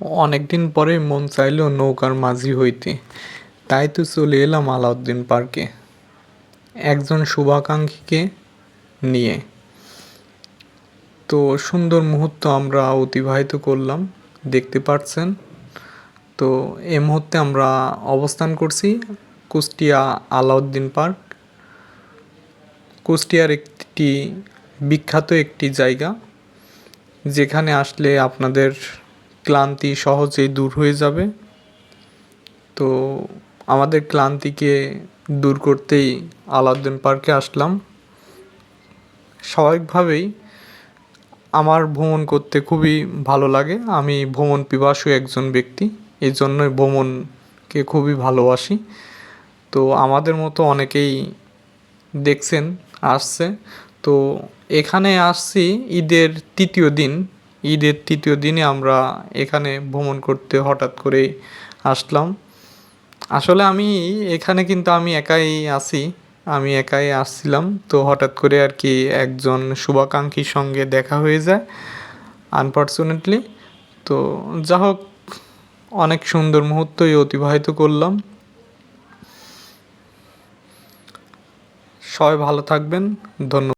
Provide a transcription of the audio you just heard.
অনেক দিন পরে মন চাইলো নৌকার মাঝি হইতে। তাই তো চলে এলাম আলাউদ্দিন পার্কে। একজন শুভাকাঙ্ক্ষীকে নিয়ে। তো সুন্দর মুহূর্ত আমরা অতিবাহিত করলাম, দেখতে পাচ্ছেন তো এ মুহূর্তে আমরা অবস্থান করছি কুষ্টিয়া আলাউদ্দিন পার্ক। কুষ্টিয়ার একটি বিখ্যাত একটি জায়গা, যেখানে আসলে আপনাদের ক্লান্তি সহজেই দূর হয়ে যাবে। তো আমাদের ক্লান্তিকে দূর করতেই আলাউদ্দিন পার্কে আসলাম। স্বাভাবিকভাবেই আমার ভ্রমণ করতে খুবই ভালো লাগে। আমি ভ্রমণ পিপাসু একজন ব্যক্তি এই জন্যই ভ্রমণকে খুবই ভালোবাসি। তো আমাদের মতো অনেকেই দেখছেন, আসছে। তো এখানে আসছি ঈদের তৃতীয় দিন। ঈদের তৃতীয় দিনে আমরা এখানে ভ্রমণ করতে হঠাৎ করেই আসলাম। আসলে আমি এখানে কিন্তু আমি একাই আছি, আমি একাই আসছিলাম। তো হঠাৎ করে আর কি একজন শুভাকাঙ্ক্ষীর সঙ্গে দেখা হয়ে যায় আনফর্চুনেটলি তো যা হোক, অনেক সুন্দর মুহূর্তই অতিবাহিত করলাম। সবাই ভালো থাকবেন, ধন্যবাদ।